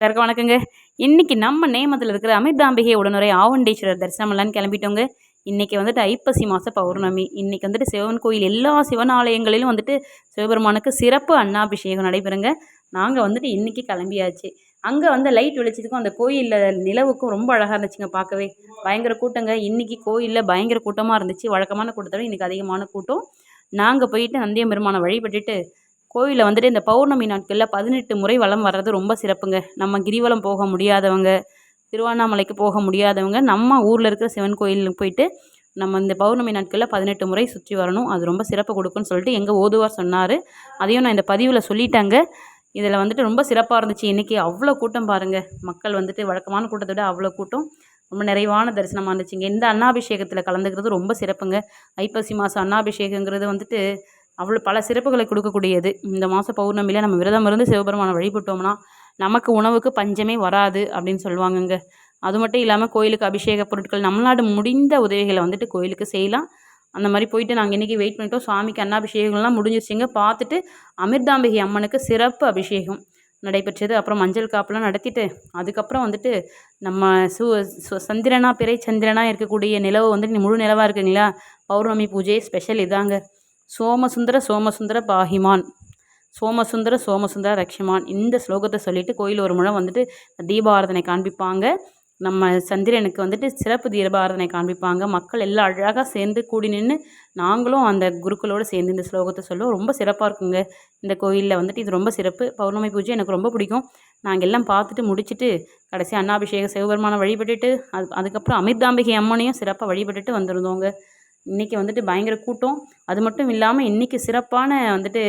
எல்லாருக்கும் வணக்கங்க. இன்னைக்கு நம்ம நேமத்தில் இருக்கிற அமிர்தாம்பிகை உடனுரை தரிசனம் தரிசனம்லான்னு கிளம்பிட்டோங்க. இன்னைக்கு வந்துட்டு ஐப்பசி மாத பௌர்ணமி. இன்னைக்கு வந்துட்டு சிவன் கோயில் எல்லா சிவன் ஆலயங்களிலும் வந்துட்டு சிவபெருமானுக்கு சிறப்பு அன்னாபிஷேகம் நடைபெறுங்க. நாங்கள் வந்துட்டு இன்னைக்கு கிளம்பியாச்சு. அங்கே வந்து லைட் வெளிச்சதுக்கும் அந்த கோயிலில் நிலவுக்கும் ரொம்ப அழகாக இருந்துச்சுங்க பார்க்கவே. பயங்கர கூட்டங்க. இன்னைக்கு கோயிலில் பயங்கர கூட்டமாக இருந்துச்சு. வழக்கமான கூட்டத்தோட இன்னைக்கு அதிகமான கூட்டம். நாங்கள் போயிட்டு நந்தியம் பெருமானை வழிபட்டுட்டு கோவிலில் வந்துட்டு இந்த பௌர்ணமி நாட்களில் பதினெட்டு முறை வலம் வர்றது ரொம்ப சிறப்புங்க. நம்ம கிரிவலம் போக முடியாதவங்க திருவண்ணாமலைக்கு போக முடியாதவங்க நம்ம ஊரில் இருக்கிற சிவன் கோயிலுக்கு போயிட்டு நம்ம இந்த பௌர்ணமி நாட்களில் பதினெட்டு முறை சுற்றி வரணும். அது ரொம்ப சிறப்பு கொடுக்குன்னு சொல்லிட்டு எங்கள் ஓதுவார் சொன்னார். அதையும் நான் இந்த பதிவில் சொல்லிட்டாங்க. இதில் வந்துட்டு ரொம்ப சிறப்பாக இருந்துச்சு. இன்றைக்கி அவ்வளோ கூட்டம் பாருங்கள் மக்கள் வந்துட்டு வழக்கமான கூட்டத்தை விட அவ்வளோ கூட்டம். ரொம்ப நிறைவான தரிசனமாக இருந்துச்சுங்க. இந்த அன்னாபிஷேகத்தில் கலந்துக்கிறது ரொம்ப சிறப்புங்க. ஐப்பசி மாதம் அன்னாபிஷேகங்கிறது வந்துட்டு அவ்வளோ பல சிறப்புகளை கொடுக்கக்கூடியது. இந்த மாத பௌர்ணமியில் நம்ம விரதம் இருந்து சிவபெருமானை வழிபட்டோம்னா நமக்கு உணவுக்கு பஞ்சமே வராது அப்படின்னு சொல்லுவாங்கங்க. அது மட்டும் இல்லாமல் கோயிலுக்கு அபிஷேக பொருட்கள் நம்மளாடு முடிந்த உதவிகளை வந்துட்டு கோயிலுக்கு செய்யலாம். அந்த மாதிரி போயிட்டு நாங்கள் இன்றைக்கி வெயிட் பண்ணிட்டோம். சுவாமிக்கு அன்னாபிஷேகம்லாம் முடிஞ்சிருச்சுங்க. பார்த்துட்டு அமிர்தாம்பிகை அம்மனுக்கு சிறப்பு அபிஷேகம் நடைபெற்றது. அப்புறம் மஞ்சள் காப்புலாம் நடத்திட்டு அதுக்கப்புறம் வந்துட்டு நம்ம சு சு சந்திரனா பிறை சந்திரனா இருக்கக்கூடிய நிலவு வந்துட்டு முழு நிலவாக இருக்குங்களா பௌர்ணமி பூஜை ஸ்பெஷல் இதாங்க. சோமசுந்தர சோமசுந்தர பாகிமான். சோமசுந்தர சோமசுந்தர ரக்ஷிமான். இந்த ஸ்லோகத்தை சொல்லிவிட்டு கோயில் ஒரு முறை வந்துட்டு தீபாராதனை காண்பிப்பாங்க. நம்ம சந்திரனுக்கு வந்துட்டு சிறப்பு தீபாராதனை காண்பிப்பாங்க. மக்கள் எல்லாம் அழகாக சேர்ந்து கூடி நின்று நாங்களும் அந்த குருக்களோடு சேர்ந்து இந்த ஸ்லோகத்தை சொல்லுவோம். ரொம்ப சிறப்பாக இருக்குங்க. இந்த கோயிலில் வந்துட்டு இது ரொம்ப சிறப்பு. பௌர்ணமி பூஜை எனக்கு ரொம்ப பிடிக்கும். நாங்கள் எல்லாம் பார்த்துட்டு முடிச்சுட்டு கடைசி அன்னாபிஷேக சிவபெருமானை வழிபட்டுட்டு அது அதுக்கப்புறம் அமிர்தாம்பிகை அம்மனையும் சிறப்பாக வழிபட்டுட்டு வந்திருந்தோங்க. இன்றைக்கி வந்துட்டு பயங்கர கூட்டம். அது மட்டும் இல்லாமல் இன்றைக்கி சிறப்பான வந்துட்டு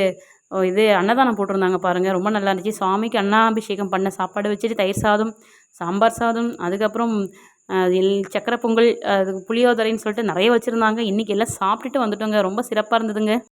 இது அன்னதானம் போட்டிருந்தாங்க பாருங்கள் ரொம்ப நல்லா இருந்துச்சு. சுவாமிக்கு அன்னாபிஷேகம் பண்ண சாப்பாடு வச்சுட்டு தயிர் சாதம் சாம்பார் சாதம் அதுக்கப்புறம் எல் சக்கரை பொங்கல் அது புளியோதரைன்னு சொல்லிட்டு நிறைய வச்சுருந்தாங்க. இன்றைக்கி எல்லாம் சாப்பிட்டுட்டு வந்துட்டோங்க. ரொம்ப சிறப்பாக இருந்ததுங்க.